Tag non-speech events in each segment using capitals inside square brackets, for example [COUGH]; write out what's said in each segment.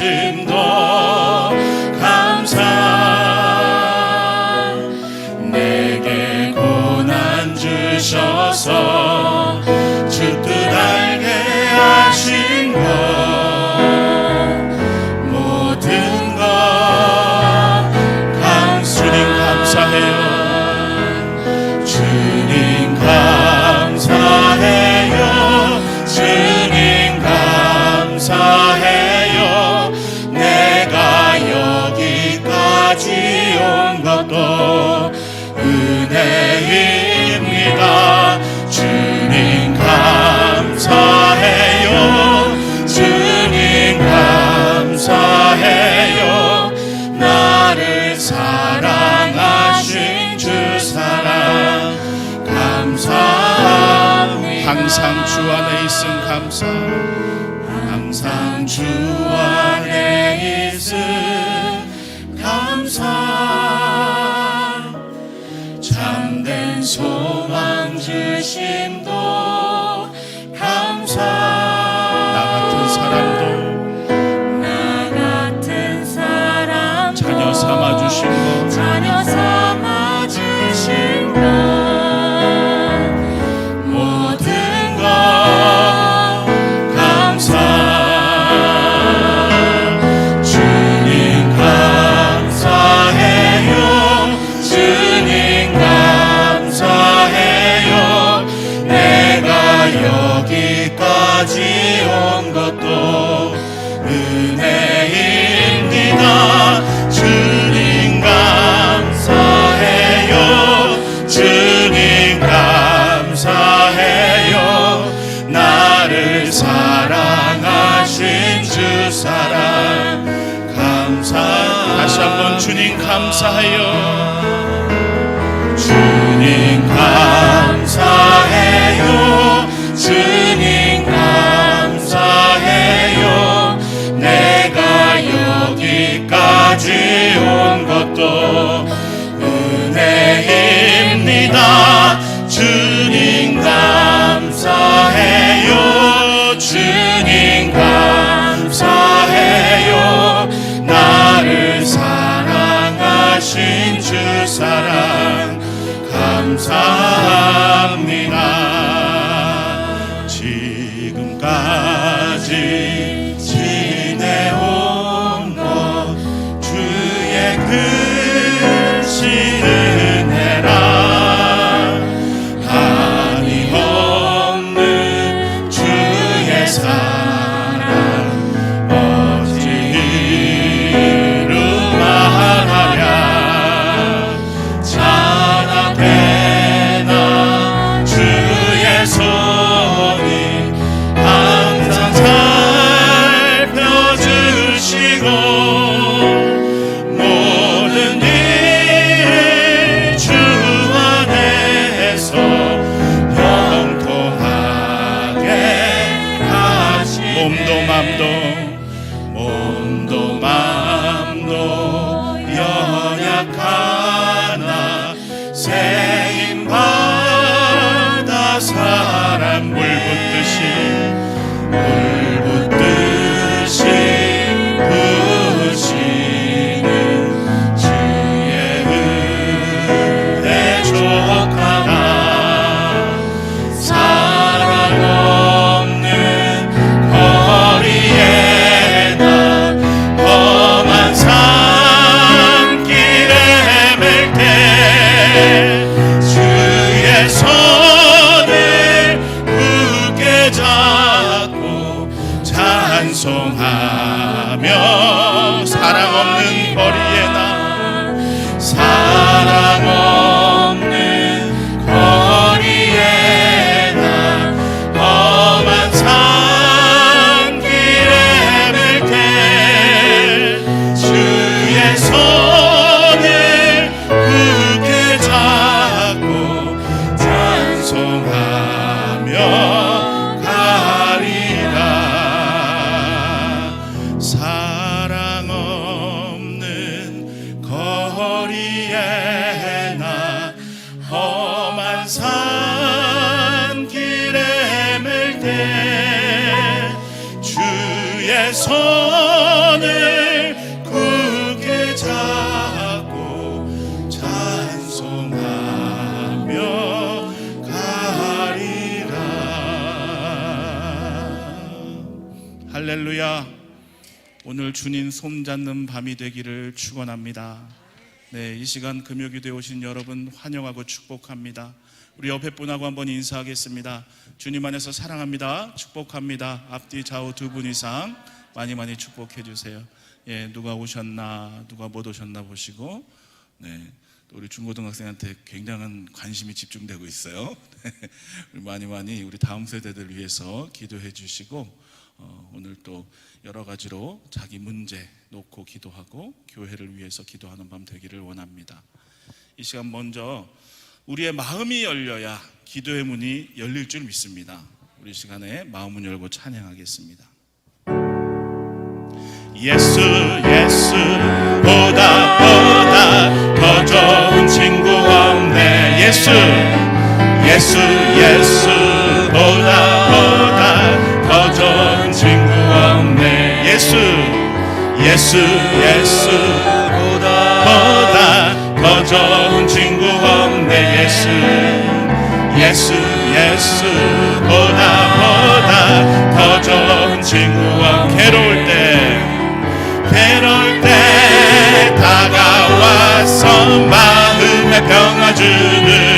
Krishna. 감사 항상 주 안에 있음. 감사. 참된 소망 주심 사랑. 감사 다시 한번 주님 감사하여 주님 감사해요. 주님 감사해요. 내가 여기까지 온 것도 은혜입니다. 주님 감사 Oh. 사랑 없는 거리. 할렐루야 오늘 주님 손 잡는 밤이 되기를 축원합니다 네, 이 시간 금요기도에 오신 여러분 환영하고 축복합니다. 우리 옆에 분하고 한번 인사하겠습니다. 주님 안에서 사랑합니다. 축복합니다. 앞뒤 좌우 두 분 이상 많이 많이 축복해 주세요. 예, 누가 오셨나, 누가 못 오셨나 보시고, 네, 또 우리 중고등학생한테 굉장한 관심이 집중되고 있어요. [LAUGHS] 많이 많이 우리 다음 세대들 위해서 기도해 주시고, 어, 오늘 또 여러 가지로 자기 문제 놓고 기도하고 교회를 위해서 기도하는 밤 되기를 원합니다. 이 시간 먼저 우리의 마음이 열려야 기도의 문이 열릴 줄 믿습니다. 우리 시간에 마음을 열고 찬양하겠습니다. 예수 예수 보다 보다 더 좋은 친구 없네. 예수 예수 예수 보다 보다 더 좋은 친구 없네. 예수 예수 예수 보다 보다 더 좋은 친구 없네. 예수 예수 예수 보다 보다 더 좋은 친구 없 괴로울 때 다가와서 마음에 평화 주는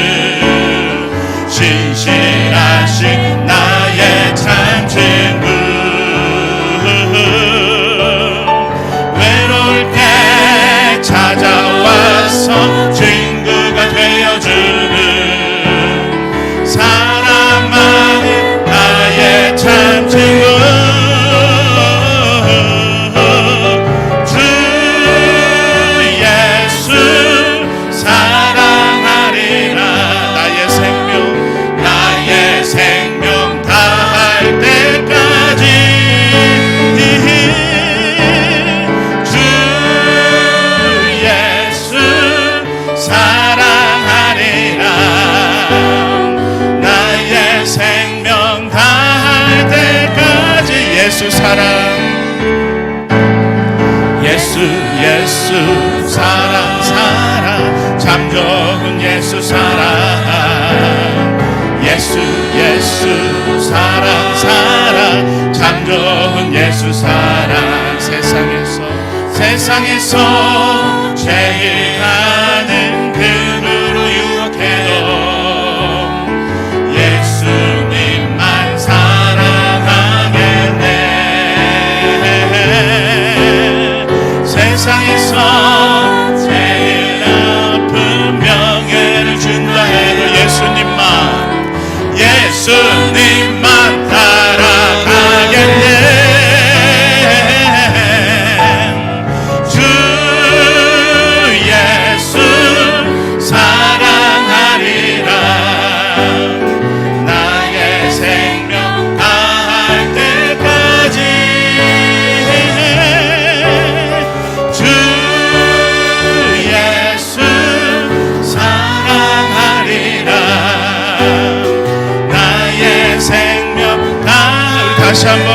예수 사랑 세상에서 세상에서 제일 가는 그으로 유혹해도 예수님만 사랑하겠네. 세상에서 다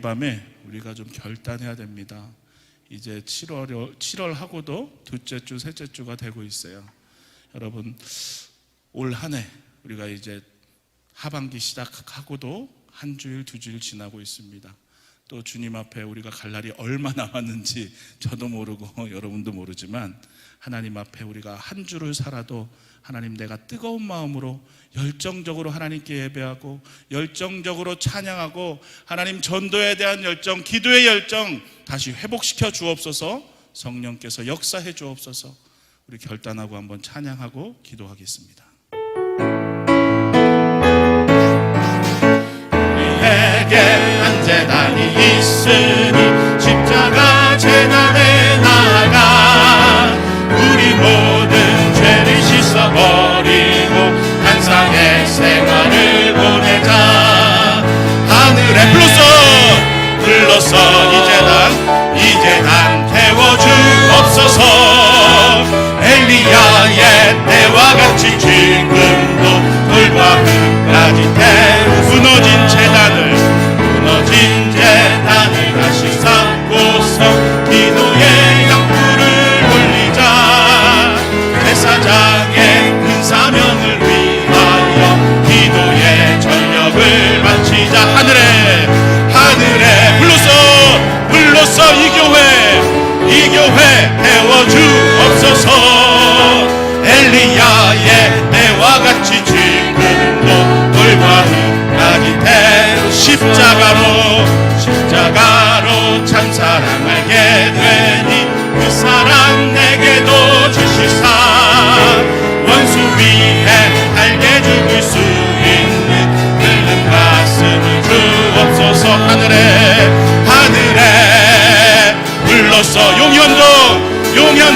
이 밤에 우리가 좀 결단해야 됩니다 이제 7월 7월 하고도 둘째 주 셋째 주가 되고 있어요 여러분 올 한 해 우리가 이제 하반기 시작하고도 한 주일 두 주일 지나고 있습니다. 또 주님 앞에 우리가 갈 날이 얼마 남았는지 저도 모르고 [LAUGHS] 여러분도 모르지만 하나님 앞에 우리가 한 주를 살아도 하나님 내가 뜨거운 마음으로 열정적으로 하나님께 예배하고 열정적으로 찬양하고 하나님 전도에 대한 열정, 기도의 열정 다시 회복시켜 주옵소서 성령께서 역사해 주옵소서 우리 결단하고 한번 찬양하고 기도하겠습니다. 불렀어 이 재단 이 재단 태워 주옵소서 엘리야의 때와 같이 지금도 돌과 흙까지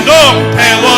Don't tell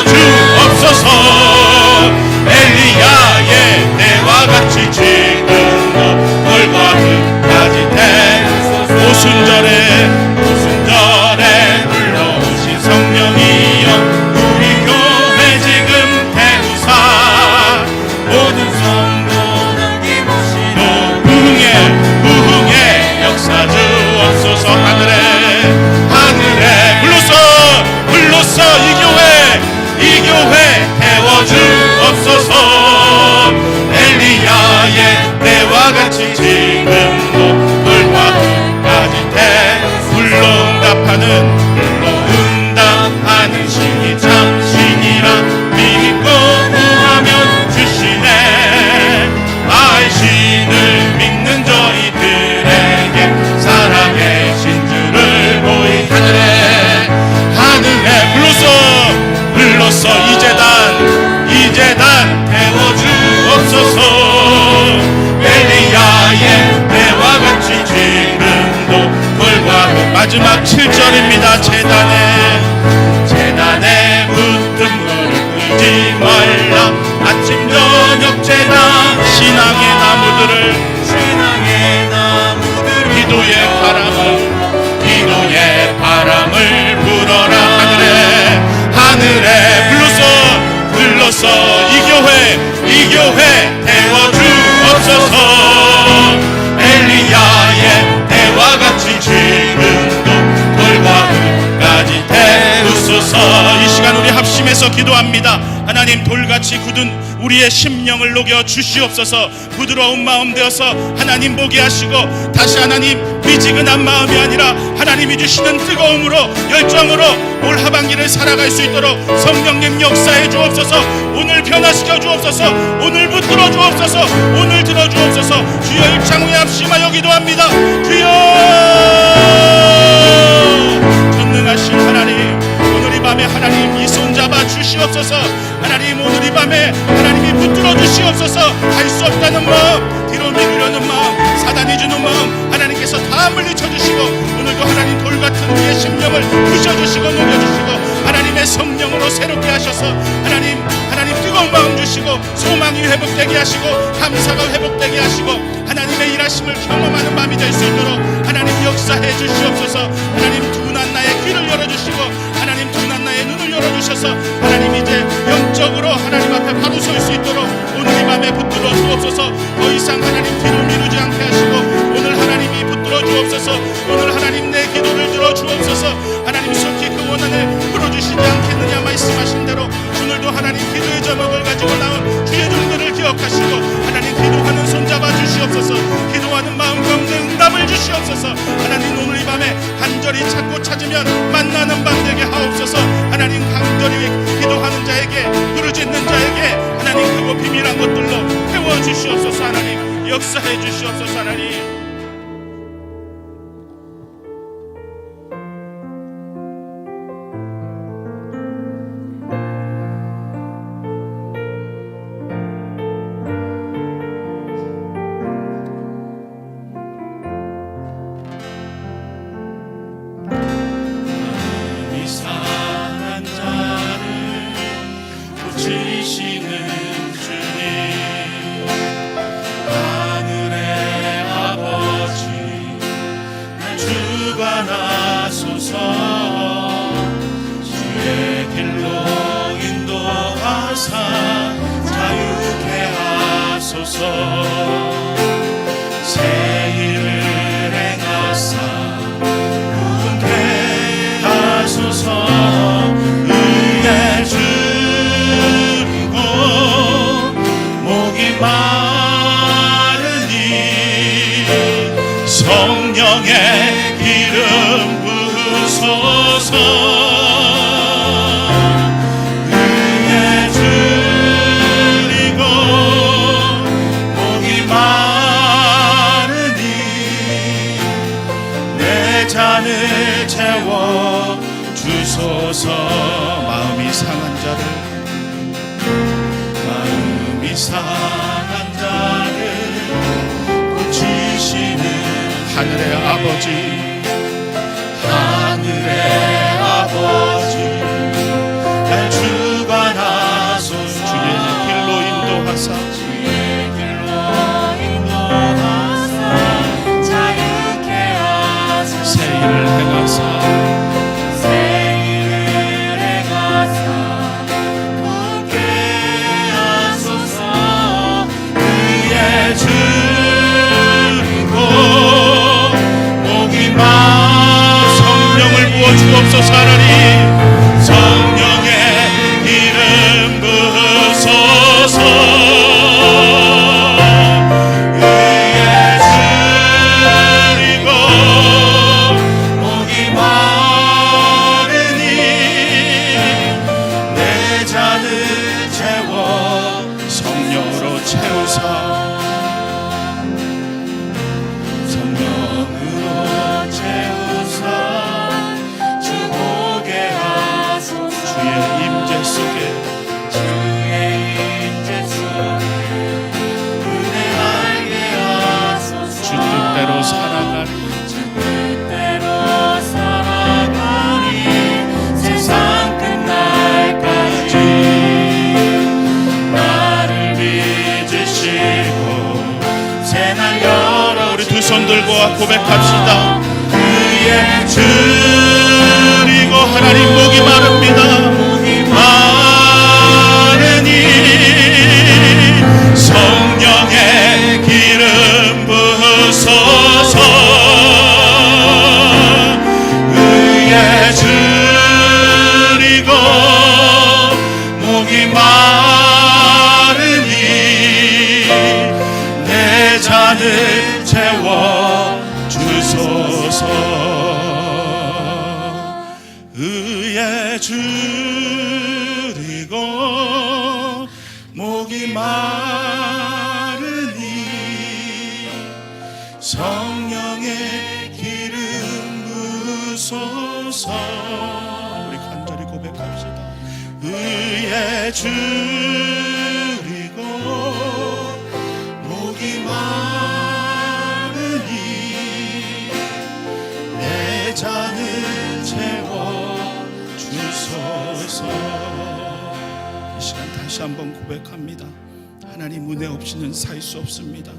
기도합니다. 하나님 돌같이 굳은 우리의 심령을 녹여 주시옵소서. 부드러운 마음 되어서 하나님 보게 하시고 다시 하나님 미지근한 마음이 아니라 하나님이 주시는 뜨거움으로 열정으로 올 하반기를 살아갈 수 있도록 성령님 역사해 주옵소서. 오늘 변화시켜 주옵소서. 오늘 붙들어 주옵소서. 오늘 들어 주옵소서. 주여 입장 후에 합심하여 기도합니다. 주여! 전능하신 하나님 오늘 이 밤에 하나님 이 주시옵소서. 하나님 오늘 이 밤에 하나님이 붙들어 주시옵소서. 할 수 없다는 마음 뒤로 미루려는 마음 사단이 주는 마음 하나님께서 다 물리쳐 주시고 오늘도 하나님 돌 같은 우리의 심령을 부셔주시고 녹여주시고 하나님의 성령으로 새롭게 하셔서 하나님 하나님 뜨거운 마음 주시고 소망이 회복되게 하시고 감사가 회복되게 하시고 하나님의 일하심을 경험하는 마음이 될 수 있도록 하나님 역사해 주시옵소서. 하나님 둔한 나의 귀를 열어주시고 하나님 둔한 나의 눈을 열어주셔서 영적으로 하나님 앞에 바로 설 수 있도록 오늘 이 밤에 붙들어 주옵소서. 더 이상 하나님 뒤로 주시옵소서. 기도하는 마음 가운데 응답을 주시옵소서. 하나님 오늘 이 밤에 간절히 찾고 찾으면 만나는 밤 되게 하옵소서. 하나님 간절히 기도하는 자에게 부르짖는 자에게 하나님 그거 비밀한 것들로 태워 주시옵소서 하나님. 역사해 주시옵소서 하나님 하 마르니 내 잔을 채워 주소서. 마음이 상한 자를 마음이 상한 자를 고치시는 하늘의 아버지 들고 고백합시다 잔을 채워 주소서. 의에 줄이고 목이 마르니 성령의 기름 부소서. 우리 간절히 고백합시다. 의에 줄 고백합니다. 하나님 은혜 없이는 살 수 없습니다